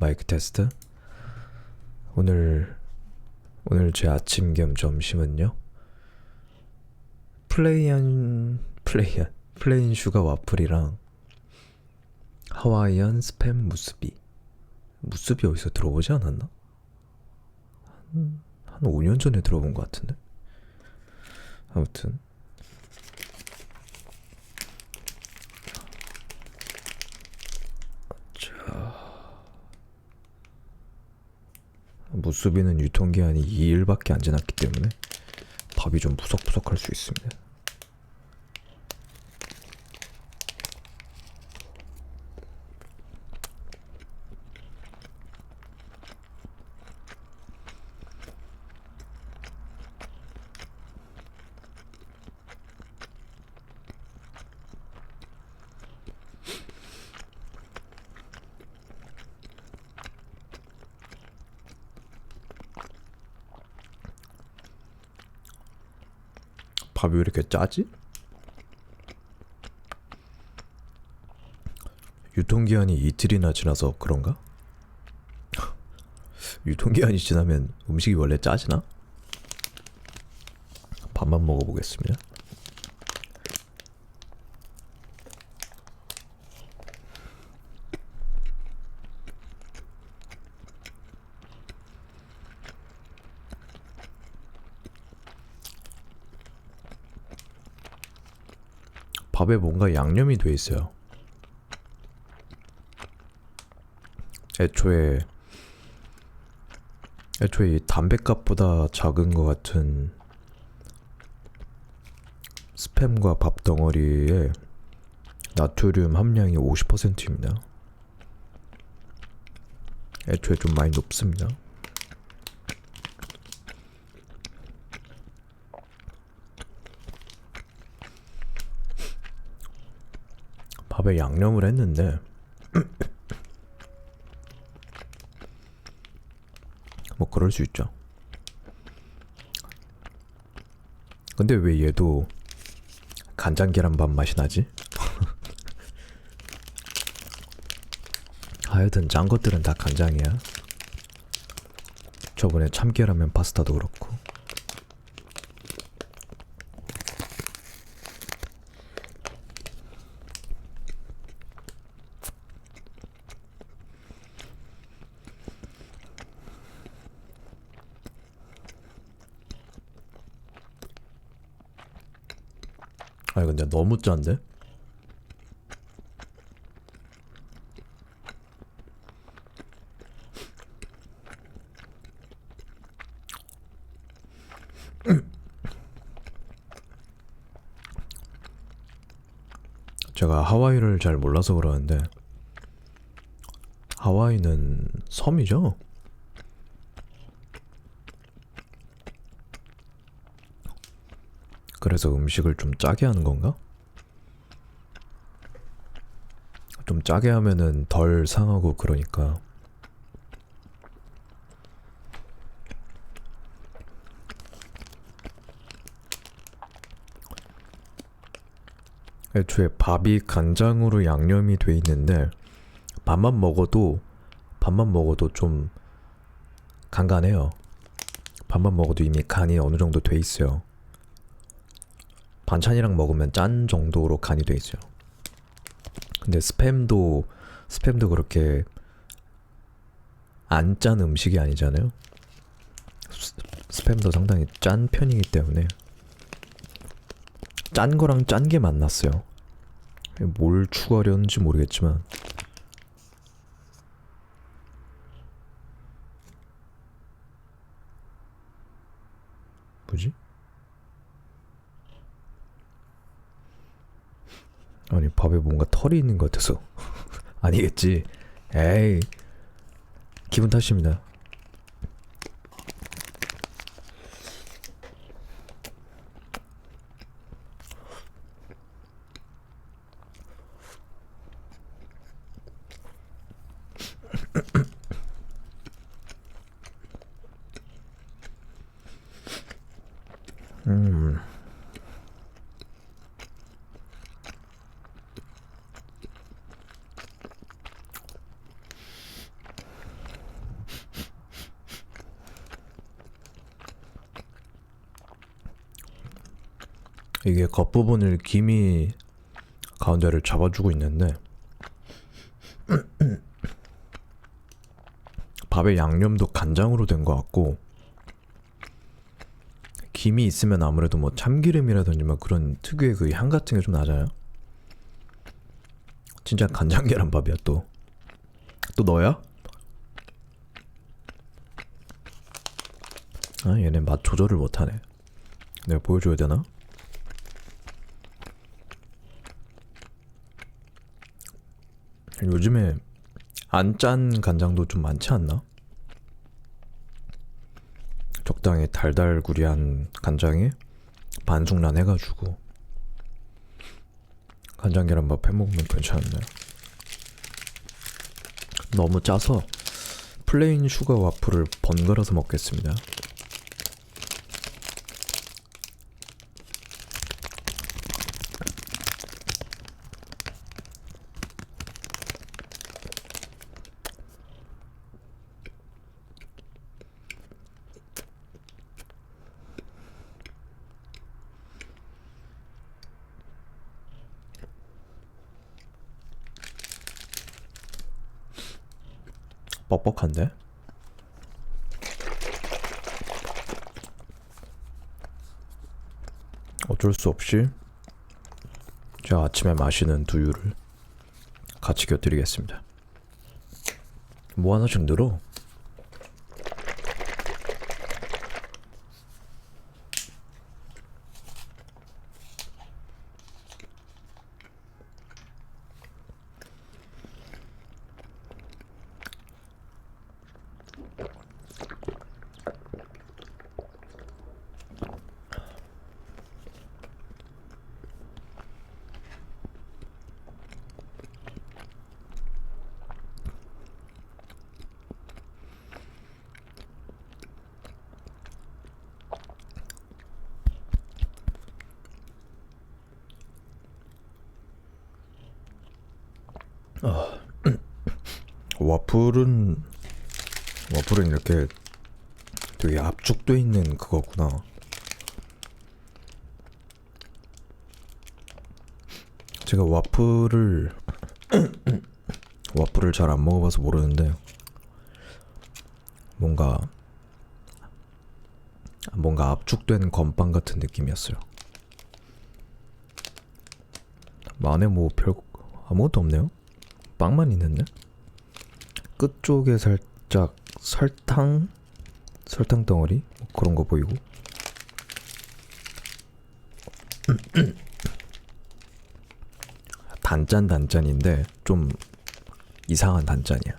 마이크 테스트. 오늘 오늘 제 아침 겸 점심은요. 플레이한 플레이한 플레인 슈가 와플이랑 하와이안 스팸 무스비. 무스비 어디서 들어보지 않았나? 한, 한 5년 전에 들어본 것 같은데. 아무튼 무수비는 유통기한이 2일밖에 안 지났기 때문에 밥이 좀 푸석푸석할 수 있습니다. 밥이 왜 이렇게 짜지? 유통기한이 이틀이나 지나서 그런가? 유통기한이 지나면 음식이 원래 짜지나? 밥만 먹어보겠습니다. 밥에 뭔가 양념이 돼 있어요. 애초에 애초에 이 담배값보다 작은 것 같은 스팸과 밥 덩어리에 나트륨 함량이 50%입니다. 애초에 좀 많이 높습니다. 밥에 양념을 했는데 뭐 그럴 수 있죠. 근데 왜 얘도 간장 계란밥 맛이 나지? 하여튼 짠 것들은 다 간장이야. 저번에 참깨라면 파스타도 그렇고. 아니 근데 너무 짠데? 제가 하와이를 잘 몰라서 그러는데 하와이는 섬이죠? 그래서 음식을 좀 짜게 하는 건가? 좀 짜게 하면은 덜 상하고 그러니까 애초에 밥이 간장으로 양념이 돼 있는데 밥만 먹어도 밥만 먹어도 좀 간간해요. 밥만 먹어도 이미 간이 어느 정도 돼 있어요. 반찬이랑 먹으면 짠 정도로 간이 돼 있어요. 근데 스팸도 스팸도 그렇게 안 짠 음식이 아니잖아요. 스- 스팸도 상당히 짠 편이기 때문에 짠 거랑 짠 게 만났어요. 뭘 추가하려는지 모르겠지만 뭐지? 아니 밥에 뭔가 털이 있는 것 같아서. 아니겠지. 에이. 기분 탓입니다 이게 겉부분을 김이 가운데를 잡아주고 있는데 밥의 양념도 간장으로 된 것 같고 김이 있으면 아무래도 뭐 참기름이라든지 뭐 그런 특유의 그 향 같은 게 좀 나잖아요. 진짜 간장 계란밥이야 또. 또 너야? 아 얘네 맛 조절을 못하네. 내가 보여줘야 되나? 요즘에 안 짠 간장도 좀 많지 않나? 적당히 달달구리한 간장에 반숙란 해가지고 간장 계란밥 해먹으면 괜찮네. 너무 짜서 플레인 슈가 와플을 번갈아서 먹겠습니다. 뻑뻑한데? 어쩔 수 없이 제가 아침에 마시는 두유를 같이 곁들이겠습니다. 뭐 하나씩 늘어? 와플은 와플은 이렇게 되게 압축돼 있는 그거구나. 제가 와플을 와플을 잘 안 먹어봐서 모르는데 뭔가 뭔가 압축된 건빵 같은 느낌이었어요. 안에 뭐 별 아무것도 없네요. 빵만 있는데? 끝쪽에 살짝 설탕 설탕 덩어리 뭐 그런 거 보이고 단짠 단짠인데 좀 이상한 단짠이야.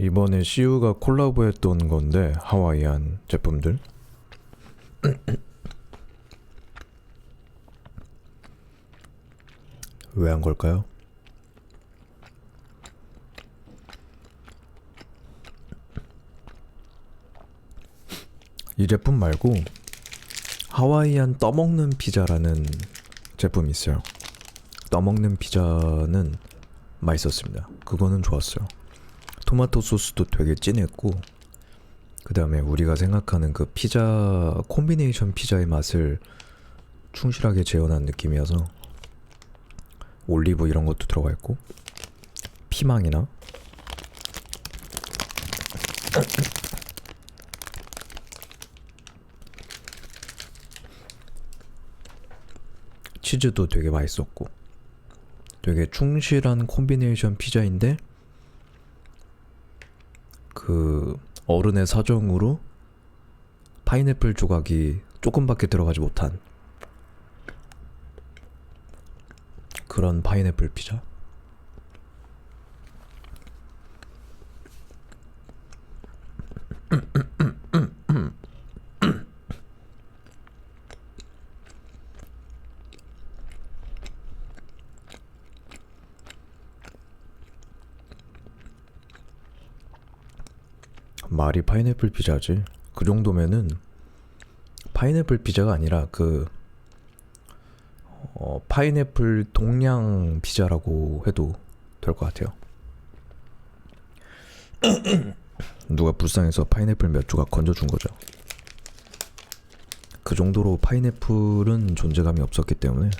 이번에 CU가 콜라보했던 건데 하와이안 제품들 왜 한 걸까요? 이 제품 말고 하와이안 떠먹는 피자라는 제품이 있어요. 떠먹는 피자는 맛있었습니다. 그거는 좋았어요. 토마토 소스도 되게 진했고 그 다음에 우리가 생각하는 그 피자 콤비네이션 피자의 맛을 충실하게 재현한 느낌이어서 올리브 이런 것도 들어가 있고 피망이나? 치즈도 되게 맛있었고 되게 충실한 콤비네이션 피자인데 그 어른의 사정으로 파인애플 조각이 조금밖에 들어가지 못한 그런 파인애플 피자. 말이 파인애플 피자지. 그 정도면은 파인애플 피자가 아니라 그 어, 파인애플 동양 피자라고 해도 될 것 같아요. 누가 불쌍해서 파인애플 몇 조각 건져준 거죠. 그 정도로 파인애플은 존재감이 없었기 때문에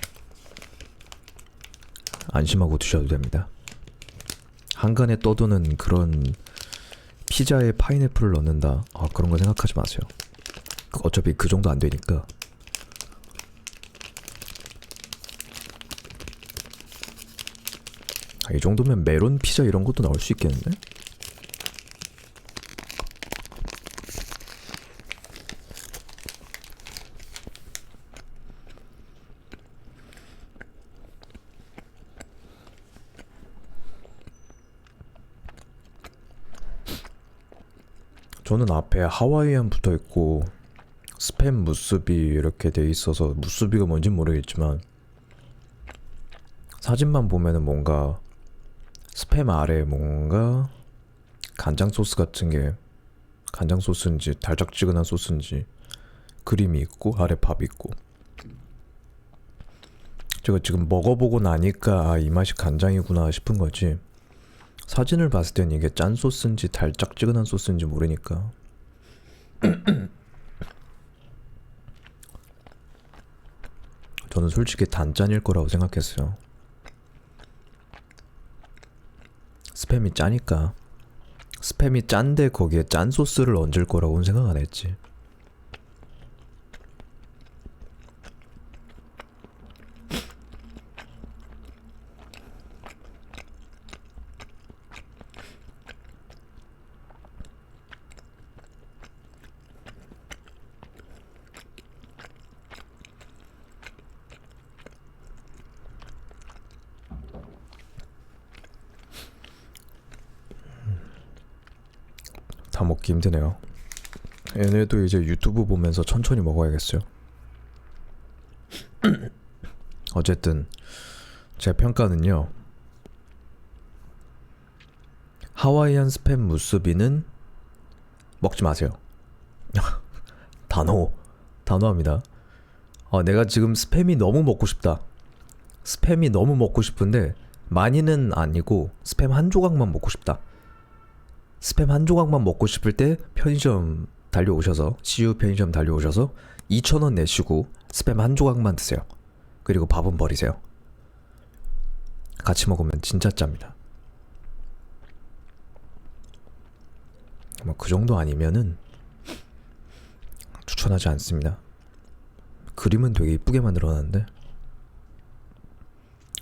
안심하고 드셔도 됩니다. 한간에 떠도는 그런 피자에 파인애플을 넣는다. 아, 그런 거 생각하지 마세요. 그- 어차피 그 정도 안 되니까. 아, 이 정도면 메론 피자 이런 것도 나올 수 있겠는데? 저는 앞에 하와이안 붙어 있고 스팸 무스비 이렇게 돼 있어서 무스비가 뭔진 모르겠지만 사진만 보면은 뭔가 스팸 아래에 뭔가 간장 소스 같은 게 간장 소스인지 달짝지근한 소스인지 그림이 있고 아래 밥 있고. 제가 지금 먹어보고 나니까 아, 이 맛이 간장이구나 싶은 거지 사진을 봤을 땐 이게 짠 소스인지 달짝지근한 소스인지 모르니까 저는 솔직히 단짠일 거라고 생각했어요. 스팸이 짜니까 스팸이 짠데 거기에 짠 소스를 얹을 거라고는 생각 안 했지. 먹기 힘드네요. 얘네도 이제 유튜브 보면서 천천히 먹어야겠어요. 어쨌든 제 평가는요. 하와이안 스팸 무스비는 먹지 마세요. 단호 단호합니다. 어, 내가 지금 스팸이 너무 먹고 싶다. 스팸이 너무 먹고 싶은데 많이는 아니고 스팸 한 조각만 먹고 싶다. 스팸 한 조각만 먹고 싶을 때 편의점 달려오셔서 CU 편의점 달려오셔서 2,000원 내시고 스팸 한 조각만 드세요. 그리고 밥은 버리세요. 같이 먹으면 진짜 짭니다. 뭐 그 정도 아니면은 추천하지 않습니다. 그림은 되게 이쁘게 만들어놨는데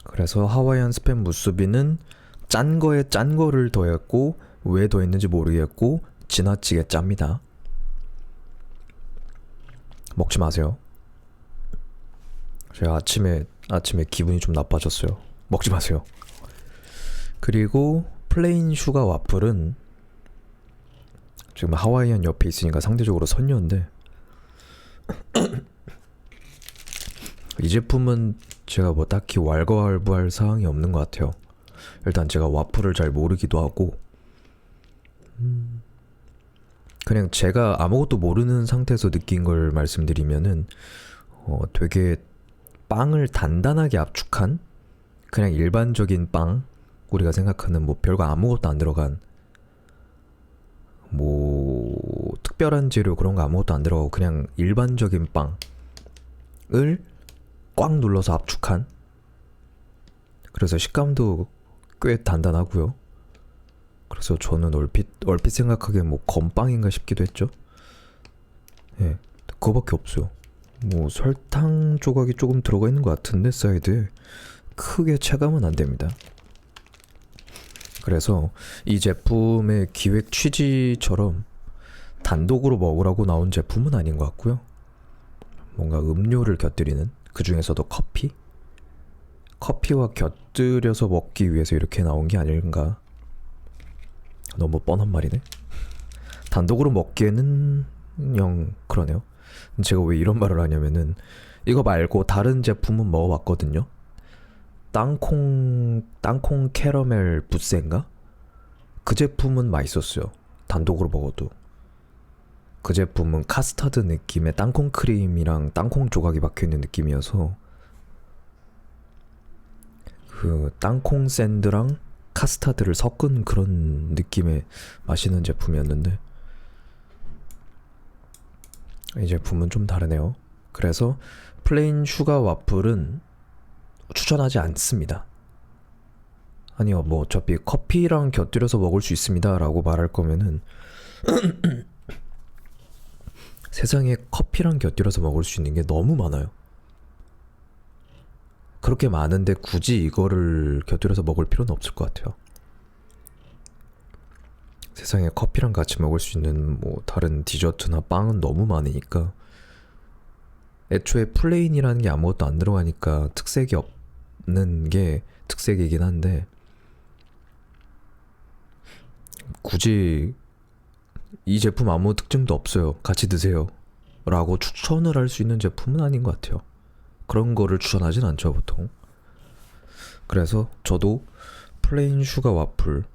그래서 하와이안 스팸 무수비는 짠 거에 짠 거를 더했고 왜 더했는지 모르겠고 지나치게 짭니다. 먹지 마세요. 제가 아침에 아침에 기분이 좀 나빠졌어요. 먹지 마세요. 그리고 플레인 슈가 와플은 지금 하와이안 옆에 있으니까 상대적으로 선녀인데 이 제품은 제가 뭐 딱히 왈가왈부할 사항이 없는 것 같아요. 일단 제가 와플을 잘 모르기도 하고 음, 그냥 제가 아무것도 모르는 상태에서 느낀 걸 말씀드리면은 어, 되게 빵을 단단하게 압축한 그냥 일반적인 빵 우리가 생각하는 뭐 별거 아무것도 안 들어간 뭐 특별한 재료 그런 거 아무것도 안 들어가고 그냥 일반적인 빵을 꽉 눌러서 압축한 그래서 식감도 꽤 단단하고요. 그래서 저는 얼핏 얼핏 생각하기에 뭐 건빵인가 싶기도 했죠. 예, 그거밖에 없어요. 뭐 설탕 조각이 조금 들어가 있는 것 같은데 사이드에 크게 체감은 안 됩니다. 그래서 이 제품의 기획 취지처럼 단독으로 먹으라고 나온 제품은 아닌 것 같고요. 뭔가 음료를 곁들이는 그 중에서도 커피? 커피와 곁들여서 먹기 위해서 이렇게 나온 게 아닌가. 너무 뻔한 말이네. 단독으로 먹기에는 영 그러네요. 제가 왜 이런 말을 하냐면은 이거 말고 다른 제품은 먹어봤거든요. 땅콩 땅콩 캐러멜 부세인가? 그 제품은 맛있었어요. 단독으로 먹어도. 그 제품은 카스타드 느낌의 땅콩 크림이랑 땅콩 조각이 박혀 있는 느낌이어서 그 땅콩 샌드랑 카스타드를 섞은 그런 느낌의 맛있는 제품이었는데 이 제품은 좀 다르네요. 그래서 플레인 슈가 와플은 추천하지 않습니다. 아니요, 뭐 어차피 커피랑 곁들여서 먹을 수 있습니다라고 말할 거면은 세상에 커피랑 곁들여서 먹을 수 있는 게 너무 많아요. 그렇게 많은데 굳이 이거를 곁들여서 먹을 필요는 없을 것 같아요. 세상에 커피랑 같이 먹을 수 있는 뭐 다른 디저트나 빵은 너무 많으니까 애초에 플레인이라는 게 아무것도 안 들어가니까 특색이 없는 게 특색이긴 한데 굳이 이 제품 아무 특징도 없어요. 같이 드세요. 라고 추천을 할 수 있는 제품은 아닌 것 같아요. 그런 거를 추천하진 않죠, 보통. 그래서 저도 플레인 슈가 와플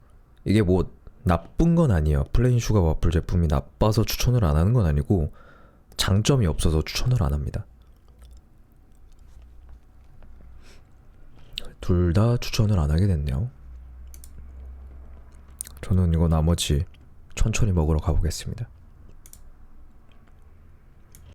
이게 뭐 나쁜 건 아니에요. 플레인 슈가 와플 제품이 나빠서 추천을 안 하는 건 아니고 장점이 없어서 추천을 안 합니다. 둘 다 추천을 안 하게 됐네요. 저는 이거 나머지 천천히 먹으러 가보겠습니다.